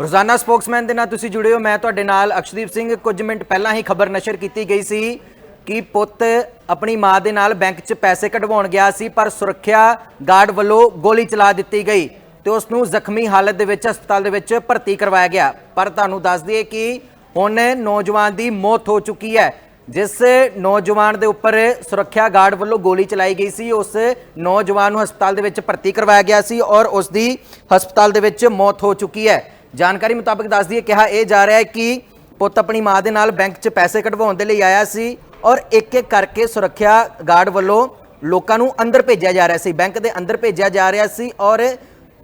ਰੋਜ਼ਾਨਾ ਸਪੋਕਸਮੈਨ ਦੇ ਨਾਲ ਤੁਸੀਂ ਜੁੜੇ ਹੋ। ਮੈਂ ਤੁਹਾਡੇ ਨਾਲ ਅਕਸ਼ਦੀਪ ਸਿੰਘ। ਕੁਝ ਮਿੰਟ ਪਹਿਲਾਂ ਹੀ ਖਬਰ ਨਸ਼ਰ ਕੀਤੀ ਗਈ ਸੀ ਕਿ ਪੁੱਤ ਆਪਣੀ ਮਾਂ ਦੇ ਨਾਲ ਬੈਂਕ 'ਚ ਪੈਸੇ ਕਢਵਾਉਣ ਗਿਆ ਸੀ, ਪਰ ਸੁਰੱਖਿਆ ਗਾਰਡ ਵੱਲੋਂ ਗੋਲੀ ਚਲਾ ਦਿੱਤੀ ਗਈ ਤੇ ਉਸ ਨੂੰ ਜ਼ਖਮੀ ਹਾਲਤ ਦੇ ਵਿੱਚ ਹਸਪਤਾਲ ਦੇ ਵਿੱਚ ਭਰਤੀ ਕਰਵਾਇਆ ਗਿਆ। ਪਰ ਤੁਹਾਨੂੰ ਦੱਸ ਦਈਏ ਕਿ ਹੁਣ ਨੌਜਵਾਨ ਦੀ ਮੌਤ ਹੋ ਚੁੱਕੀ ਹੈ, ਜਿਸ ਨੌਜਵਾਨ ਦੇ ਉੱਪਰ ਸੁਰੱਖਿਆ ਗਾਰਡ ਵੱਲੋਂ ਗੋਲੀ ਚਲਾਈ ਗਈ ਸੀ, ਉਸ ਨੌਜਵਾਨ ਨੂੰ ਹਸਪਤਾਲ ਦੇ ਵਿੱਚ ਭਰਤੀ ਕਰਵਾਇਆ ਗਿਆ ਸੀ ਔਰ ਉਸ ਦੀ ਹਸਪਤਾਲ ਦੇ ਵਿੱਚ ਮੌਤ ਹੋ ਚੁੱਕੀ ਹੈ। ਜਾਣਕਾਰੀ ਮੁਤਾਬਕ ਦੱਸ ਦਈਏ ਕਿਹਾ ਇਹ ਜਾ ਰਿਹਾ ਹੈ ਕਿ ਪੁੱਤ ਆਪਣੀ ਮਾਂ ਦੇ ਨਾਲ ਬੈਂਕ 'ਚ ਪੈਸੇ ਕਢਵਾਉਣ ਦੇ ਲਈ ਆਇਆ ਸੀ ਔਰ ਇੱਕ ਇੱਕ ਕਰਕੇ ਸੁਰੱਖਿਆ ਗਾਰਡ ਵੱਲੋਂ ਲੋਕਾਂ ਨੂੰ ਅੰਦਰ ਭੇਜਿਆ ਜਾ ਰਿਹਾ ਸੀ, ਬੈਂਕ ਦੇ ਅੰਦਰ ਭੇਜਿਆ ਜਾ ਰਿਹਾ ਸੀ ਔਰ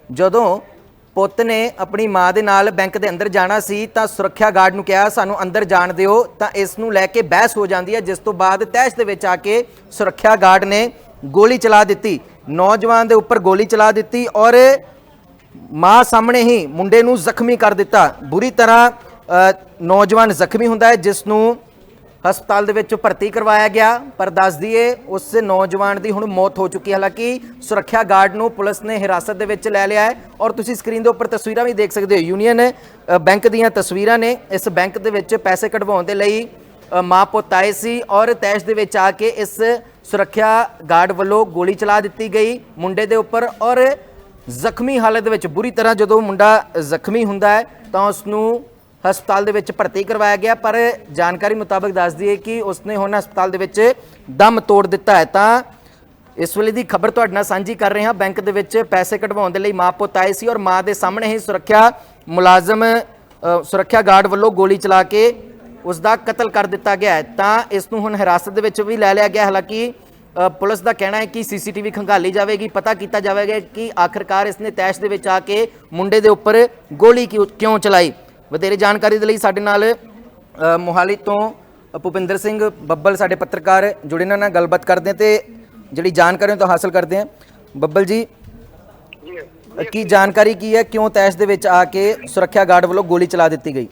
ਜਦੋਂ ਪੁੱਤ ਨੇ ਆਪਣੀ ਮਾਂ ਦੇ ਨਾਲ ਬੈਂਕ ਦੇ ਅੰਦਰ ਜਾਣਾ ਸੀ ਤਾਂ ਸੁਰੱਖਿਆ ਗਾਰਡ ਨੂੰ ਕਿਹਾ, ਸਾਨੂੰ ਅੰਦਰ ਜਾਣ ਦਿਓ। ਤਾਂ ਇਸ ਨੂੰ ਲੈ ਕੇ ਬਹਿਸ ਹੋ ਜਾਂਦੀ ਹੈ, ਜਿਸ ਤੋਂ ਬਾਅਦ ਤਹਿਸ਼ ਦੇ ਵਿੱਚ ਆ ਕੇ ਸੁਰੱਖਿਆ ਗਾਰਡ ਨੇ ਗੋਲੀ ਚਲਾ ਦਿੱਤੀ। ਨੌਜਵਾਨ ਦੇ ਉੱਪਰ ਗੋਲੀ ਚਲਾ ਦਿੱਤੀ ਔਰ ਮਾਂ ਸਾਹਮਣੇ ਹੀ ਮੁੰਡੇ ਨੂੰ ਜ਼ਖਮੀ ਕਰ ਦਿੱਤਾ। ਬੁਰੀ ਤਰ੍ਹਾਂ ਨੌਜਵਾਨ ਜ਼ਖਮੀ ਹੁੰਦਾ ਹੈ, ਜਿਸ ਨੂੰ ਹਸਪਤਾਲ ਦੇ ਵਿੱਚ ਭਰਤੀ ਕਰਵਾਇਆ ਗਿਆ। ਪਰ ਦੱਸ ਦਈਏ, ਉਸ ਨੌਜਵਾਨ ਦੀ ਹੁਣ ਮੌਤ ਹੋ ਚੁੱਕੀ ਹੈ। ਹਾਲਾਂਕਿ ਸੁਰੱਖਿਆ ਗਾਰਡ ਨੂੰ ਪੁਲਿਸ ਨੇ ਹਿਰਾਸਤ ਦੇ ਵਿੱਚ ਲੈ ਲਿਆ ਹੈ ਔਰ ਤੁਸੀਂ ਸਕਰੀਨ ਦੇ ਉੱਪਰ ਤਸਵੀਰਾਂ ਵੀ ਦੇਖ ਸਕਦੇ ਹੋ। ਯੂਨੀਅਨ ਬੈਂਕ ਦੀਆਂ ਤਸਵੀਰਾਂ ਨੇ ਇਸ ਬੈਂਕ ਦੇ ਵਿੱਚ ਪੈਸੇ ਕਢਵਾਉਣ ਦੇ ਲਈ ਮਾਂ ਪੁੱਤ ਆਏ ਸੀ ਔਰ ਤੈਸ਼ ਦੇ ਵਿੱਚ ਆ ਕੇ ਇਸ ਸੁਰੱਖਿਆ ਗਾਰਡ ਵੱਲੋਂ ਗੋਲੀ ਚਲਾ ਦਿੱਤੀ ਗਈ ਮੁੰਡੇ ਦੇ ਉੱਪਰ ਔਰ ਜ਼ਖਮੀ ਹਾਲਤ ਵਿੱਚ ਬੁਰੀ ਤਰ੍ਹਾਂ ਜਦੋਂ ਮੁੰਡਾ ਜ਼ਖਮੀ ਹੁੰਦਾ ਹੈ, ਤਾਂ ਉਸ ਨੂੰ ਹਸਪਤਾਲ ਦੇ ਵਿੱਚ ਭਰਤੀ ਕਰਵਾਇਆ ਗਿਆ। ਪਰ ਜਾਣਕਾਰੀ ਮੁਤਾਬਕ ਦੱਸ ਦਈਏ ਕਿ ਉਸਨੇ ਹੁਣ ਹਸਪਤਾਲ ਦੇ ਵਿੱਚ ਦਮ ਤੋੜ ਦਿੱਤਾ ਹੈ। ਤਾਂ ਇਸ ਵੇਲੇ ਦੀ ਖਬਰ ਤੁਹਾਡੇ ਨਾਲ ਸਾਂਝੀ ਕਰ ਰਹੇ। ਹਾਂ ਬੈਂਕ ਦੇ ਵਿੱਚ ਪੈਸੇ ਕਢਵਾਉਣ ਦੇ ਲਈ ਮਾਂ ਪੁੱਤ ਆਏ ਸੀ ਔਰ ਮਾਂ ਦੇ ਸਾਹਮਣੇ ਹੀ ਸੁਰੱਖਿਆ ਮੁਲਾਜ਼ਮ ਸੁਰੱਖਿਆ ਗਾਰਡ ਵੱਲੋਂ ਗੋਲੀ ਚਲਾ ਕੇ ਉਸ ਦਾ ਕਤਲ ਕਰ ਦਿੱਤਾ ਗਿਆ ਹੈ। ਤਾਂ ਇਸ ਨੂੰ ਹੁਣ ਹਿਰਾਸਤ ਦੇ ਵਿੱਚ ਵੀ ਲੈ ਲਿਆ ਗਿਆ। ਹਾਲਾਂਕਿ ਪੁਲਿਸ ਦਾ ਕਹਿਣਾ ਹੈ ਕਿ ਸੀਸੀਟੀਵੀ ਖੰਗਾਲੀ ਜਾਵੇਗੀ। ਪਤਾ ਕੀਤਾ ਜਾਵੇਗਾ ਕਿ ਆਖਰਕਾਰ ਇਸਨੇ ਤੈਸ਼ ਦੇ ਵਿੱਚ ਆ ਕੇ ਮੁੰਡੇ ਦੇ ਉੱਪਰ ਗੋਲੀ ਕਿਉਂ ਕਿਉਂ ਚਲਾਈ। ਵਧੇਰੇ ਜਾਣਕਾਰੀ ਦੇ ਲਈ ਸਾਡੇ ਨਾਲ ਮੋਹਾਲੀ ਤੋਂ ਭੁਪਿੰਦਰ ਸਿੰਘ ਬੱਬਲ, ਸਾਡੇ ਪੱਤਰਕਾਰ, ਜੁੜੇ ਇਹਨਾਂ ਨਾਲ ਗੱਲਬਾਤ ਕਰਦੇ ਹਾਂ ਤੇ ਜਿਹੜੀ ਜਾਣਕਾਰੀ ਉਹ ਤੋਂ ਹਾਸਲ ਕਰਦੇ ਹਾਂ। ਬੱਬਲ ਜੀ ਕੀ ਜਾਣਕਾਰੀ ਕੀ ਹੈ? ਕਿਉਂ ਤੈਸ਼ ਦੇ ਵਿੱਚ ਆ ਕੇ ਸੁਰੱਖਿਆ ਗਾਰਡ ਵੱਲੋਂ ਗੋਲੀ ਚਲਾ ਦਿੱਤੀ ਗਈ?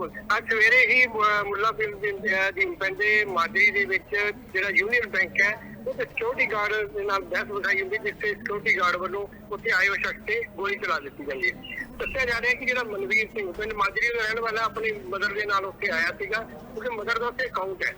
ਬਿਲਕੁਲ ਅੱਜ ਸਵੇਰੇ ਹੀ ਮੁੱਲਾ ਪਿੰਡ ਦੇ ਦੇ ਮਾਜਰੀ ਦੇ ਵਿੱਚ ਜਿਹੜਾ ਯੂਨੀਅਨ ਬੈਂਕ ਹੈ ਉਹਦੇ ਸਿਕਿਉਰਿਟੀ ਗਾਰਡ ਦੇ ਨਾਲ ਬਹਿਸ ਵਿਖਾਈ ਹੁੰਦੀ, ਜਿੱਥੇ ਤੇ ਸਿਕਿਉਰਿਟੀ ਗਾਰਡ ਵੱਲੋਂ ਉੱਥੇ ਆਏ ਹੋਏ ਸ਼ਖਸ ਤੇ ਗੋਲੀ ਚਲਾ ਦਿੱਤੀ ਜਾਂਦੀ ਹੈ। ਦੱਸਿਆ ਜਾ ਰਿਹਾ ਕਿ ਜਿਹੜਾ ਮਨਵੀਰ ਸਿੰਘ, ਪਿੰਡ ਮਾਜਰੀ ਦਾ ਰਹਿਣ ਵਾਲਾ, ਆਪਣੀ ਮਦਰ ਦੇ ਨਾਲ ਉੱਥੇ ਆਇਆ ਸੀਗਾ ਕਿਉਂਕਿ ਮਦਰ ਦਾ ਉੱਥੇ ਅਕਾਊਂਟ ਹੈ।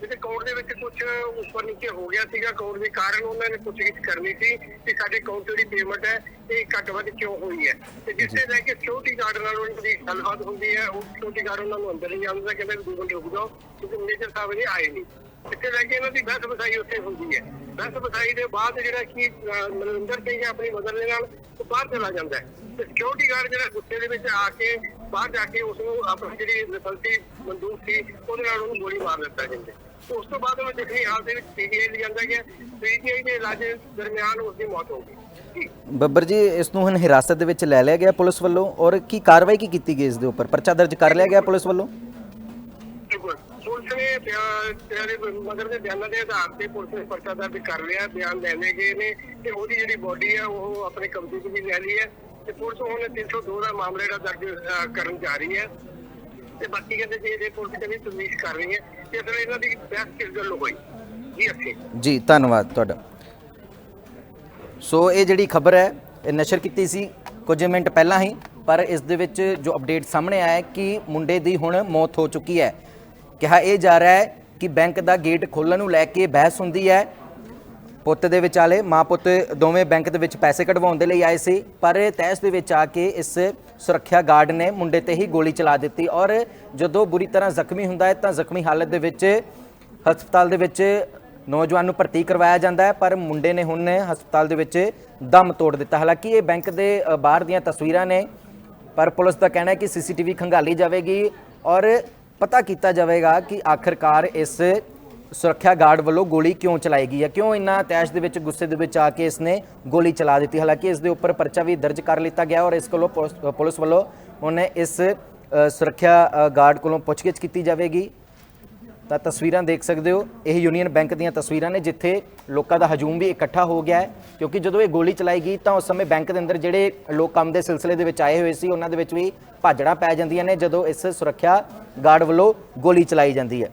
ਜਿਹਦੇ ਅਕਾਊਂਟ ਦੇ ਵਿੱਚ ਕੁਝ ਉੱਪਰ ਨੀਚੇ ਹੋ ਗਿਆ ਸੀਗਾ ਅਕਾਊਂਟ ਦੇ ਕਾਰਨ ਉਹਨਾਂ ਨੇ ਪੁੱਛਗਿੱਛ ਕਰਨੀ ਸੀ ਕਿ ਸਾਡੇ ਅਕਾਊਂਟ ਜਿਹੜੀ ਪੇਮੈਂਟ ਹੈ ਇਹ ਘੱਟ ਵੱਧ ਕਿਉਂ ਹੋਈ ਹੈ? ਤੇ ਜਿਸੇ ਲੈ ਕੇ ਸਿਕਿਉਰਿਟੀ ਗਾਰਡ ਨਾਲ ਉਹਨਾਂ ਦੀ ਗੱਲਬਾਤ ਹੁੰਦੀ ਹੈ ਉਹ ਸਿਕਿਉਰਿਟੀ ਗਾਰਡ ਉਹਨਾਂ ਨੂੰ ਅੰਦਰ ਨਹੀਂ ਜਾਂਦਾ ਕਹਿੰਦੇ ਵੀ ਦੋ ਮਿੰਟ ਰੁਕ ਜਾਓ ਕਿਉਂਕਿ ਮੇਜਰ ਸਾਹਿਬ ਨੇ ਆਏ ਨਹੀਂ। ਇੱਥੇ ਲੈ ਕੇ ਇਹਨਾਂ ਦੀ ਬਹਿਸ ਬਸਾਈ ਉੱਥੇ ਹੁੰਦੀ ਹੈ। ਬਹਿਸ ਬਸਾਈ ਦੇ ਬਾਅਦ ਜਿਹੜਾ ਕਿ ਮਨਿੰਦਰ ਸਿੰਘ ਹੈ ਆਪਣੀ ਮਦਰ ਦੇ ਨਾਲ ਉਹ ਬਾਹਰ ਚਲਾ ਜਾਂਦਾ ਹੈ। ਤੇ ਸਿਕਿਉਰਿਟੀ ਗਾਰਡ ਜਿਹੜਾ ਗੁੱਸੇ ਦੇ ਵਿੱਚ ਆ ਕੇ ਬਾਹਰ ਜਾ ਕੇ ਉਸ ਨੂੰ ਆਪਣੀ ਜਿਹੜੀ ਲਾਇਸੈਂਸੀ ਬੰਦੂਕ ਸੀ ਉਹਦੇ ਨਾਲ ਉਹਨੂੰ ਗੋਲੀ ਮਾਰ ਦਿੱਤਾ ਜਾਂਦਾ ਹੈ। ਉਸ ਤੋਂ ਬਾਅਦ ਉਹ ਜ਼ਖਮੀ ਹਾਲਤ ਦੇ ਵਿੱਚ ਪੀਜੀਆਈ ਲੈ ਜਾਂਦਾ ਗਿਆ ਪੀਜੀਆਈ ਦੇ ਇਲਾਜ ਦਰਮਿਆਨ ਉਸ ਦੀ ਮੌਤ ਹੋ ਗਈ। ਬੱਬਰ ਜੀ ਇਸ ਨੂੰ ਹੁਣ ਹਿਰਾਸਤ ਦੇ ਵਿੱਚ ਲੈ ਲਿਆ ਗਿਆ ਪੁਲਿਸ ਵੱਲੋਂ ਔਰ ਕੀ ਕਾਰਵਾਈ ਕੀ ਕੀਤੀ ਗਈ ਇਸ ਦੇ ਉੱਪਰ? ਪਰਚਾ ਦਰਜ ਕਰ ਲਿਆ ਗਿਆ ਪੁਲਿਸ ਵੱਲੋਂ? ਪੁਲਿਸ ਨੇ ਤੇਰੇ ਮਗਰ ਦੇ ਬਿਆਨਾਂ ਦੇ ਆਧਾਰ ਤੇ ਪੁਲਿਸ ਨੇ ਪਰਚਾ ਦਰਜ ਕਰ ਲਿਆ ਬਿਆਨ ਲੈ ਲਏ ਗਏ ਨੇ ਤੇ ਉਹਦੀ ਜਿਹੜੀ ਬੋਡੀ ਹੈ ਉਹ ਆਪਣੇ ਕਬਜ਼ੇ 'ਚ ਵੀ ਲੈ ਲਈ ਹੈ। ਤੇ ਪੁਲਿਸ ਹੁਣ 302 ਦਾ ਮਾਮਲੇ ਦਾ ਦਰਜ ਕਰਨ ਜਾ ਰਹੀ ਹੈ। ਤੇ ਬਾਕੀ ਕਹਿੰਦੇ ਜੀ ਇਹਦੇ ਪੁਲਿਸ ਕਹਿੰਦੀ ਤਮੀਜ਼ ਕਰ ਰਹੀ ਹੈ ਤੇ ਅਸਲ ਇਹਨਾਂ ਦੀ ਬਹਿਸ ਕਿਸ ਗੱਲੋਂ ਹੋਈ। ਜੀ, ਅੱਛੇ ਜੀ। ਧੰਨਵਾਦ ਤੁਹਾਡਾ। ਸੋ ਇਹ ਜਿਹੜੀ ਖਬਰ ਹੈ, ਇਹ ਨਸ਼ਰ ਕੀਤੀ ਸੀ ਕੁਝ ਮਿੰਟ ਪਹਿਲਾਂ ਹੀ, ਪਰ ਇਸ ਦੇ ਵਿੱਚ ਜੋ ਅਪਡੇਟ ਸਾਹਮਣੇ ਆਇਆ ਕਿ ਮੁੰਡੇ ਦੀ ਹੁਣ ਮੌਤ ਹੋ ਚੁੱਕੀ ਹੈ। ਕਿਹਾ ਇਹ ਜਾ ਰਿਹਾ ਹੈ ਕਿ ਬੈਂਕ ਦਾ ਗੇਟ ਖੋਲਣ ਨੂੰ ਲੈ ਕੇ ਬਹਿਸ ਹੁੰਦੀ ਹੈ ਪੁੱਤ ਦੇ ਵਿਚਾਲੇ, ਮਾਂ ਪੁੱਤ ਦੋਵੇਂ ਬੈਂਕ ਦੇ ਵਿੱਚ ਪੈਸੇ ਕਢਵਾਉਣ ਦੇ ਲਈ ਆਏ ਸੀ, ਪਰ ਤੈਸ ਦੇ ਵਿੱਚ ਆ ਕੇ ਇਸ ਸੁਰੱਖਿਆ ਗਾਰਡ ਨੇ ਮੁੰਡੇ ਤੇ ਹੀ ਗੋਲੀ ਚਲਾ ਦਿੱਤੀ ਔਰ ਜਦੋਂ ਬੁਰੀ ਤਰ੍ਹਾਂ ਜ਼ਖਮੀ ਹੁੰਦਾ ਹੈ ਤਾਂ ਜ਼ਖਮੀ ਹਾਲਤ ਦੇ ਵਿੱਚ, ਹਸਪਤਾਲ ਦੇ ਵਿੱਚ ਨੌਜਵਾਨ ਨੂੰ ਭਰਤੀ ਕਰਵਾਇਆ ਜਾਂਦਾ ਹੈ, ਪਰ ਮੁੰਡੇ ਨੇ ਹੁਣ ਹਸਪਤਾਲ ਦੇ ਵਿੱਚ ਦਮ ਤੋੜ ਦਿੱਤਾ। ਹਾਲਾਂਕਿ ਇਹ ਬੈਂਕ ਦੇ ਬਾਹਰ ਦੀਆਂ ਤਸਵੀਰਾਂ ਨੇ, ਪਰ ਪੁਲਿਸ ਦਾ ਕਹਿਣਾ ਹੈ ਕਿ ਸੀਸੀਟੀਵੀ ਖੰਗਾਲੀ ਜਾਵੇਗੀ ਔਰ ਪਤਾ ਕੀਤਾ ਜਾਵੇਗਾ ਕਿ ਆਖਰਕਾਰ ਇਸ ਸੁਰੱਖਿਆ ਗਾਰਡ ਵੱਲੋਂ ਗੋਲੀ ਕਿਉਂ ਚਲਾਈ ਗਈ ਹੈ? ਕਿਉਂ ਇੰਨਾ ਤੈਸ਼ ਦੇ ਵਿੱਚ, ਗੁੱਸੇ ਦੇ ਵਿੱਚ ਆ ਕੇ ਇਸਨੇ ਗੋਲੀ ਚਲਾ ਦਿੱਤੀ? ਹਾਲਾਂਕਿ ਇਸ ਦੇ ਉੱਪਰ ਪਰਚਾ ਵੀ ਦਰਜ ਕਰ ਲਿੱਤਾ ਗਿਆ ਔਰ ਇਸ ਕੋਲੋਂ ਪੁਲਿਸ- ਪੁਲਿਸ ਵੱਲੋਂ ਉਹਨੇ ਇਸ ਸੁਰੱਖਿਆ ਗਾਰਡ ਕੋਲੋਂ ਪੁੱਛਗਿੱਛ ਕੀਤੀ ਜਾਵੇਗੀ। ਤਾਂ ਤਸਵੀਰਾਂ ਦੇਖ ਸਕਦੇ ਹੋ। ਇਹ ਯੂਨੀਅਨ ਬੈਂਕ ਦੀਆਂ ਤਸਵੀਰਾਂ ਨੇ, ਜਿੱਥੇ ਲੋਕਾਂ ਦਾ ਹਜੂਮ ਵੀ ਇਕੱਠਾ ਹੋ ਗਿਆ ਹੈ। ਕਿਉਂਕਿ ਜਦੋਂ ਇਹ ਗੋਲੀ ਚਲਾਈ ਗਈ, ਤਾਂ ਉਸ ਸਮੇਂ ਬੈਂਕ ਦੇ ਅੰਦਰ ਜਿਹੜੇ ਲੋਕ ਕੰਮ ਦੇ ਸਿਲਸਿਲੇ ਦੇ ਵਿੱਚ ਆਏ ਹੋਏ ਸੀ, ਉਹਨਾਂ ਦੇ ਵਿੱਚ ਵੀ ਭਾਜੜਾਂ ਪੈ ਜਾਂਦੀਆਂ ਨੇ ਜਦੋਂ ਇਸ ਸੁਰੱਖਿਆ ਗਾਰਡ ਵੱਲੋਂ ਗੋਲੀ ਚਲਾਈ ਜਾਂਦੀ ਹੈ।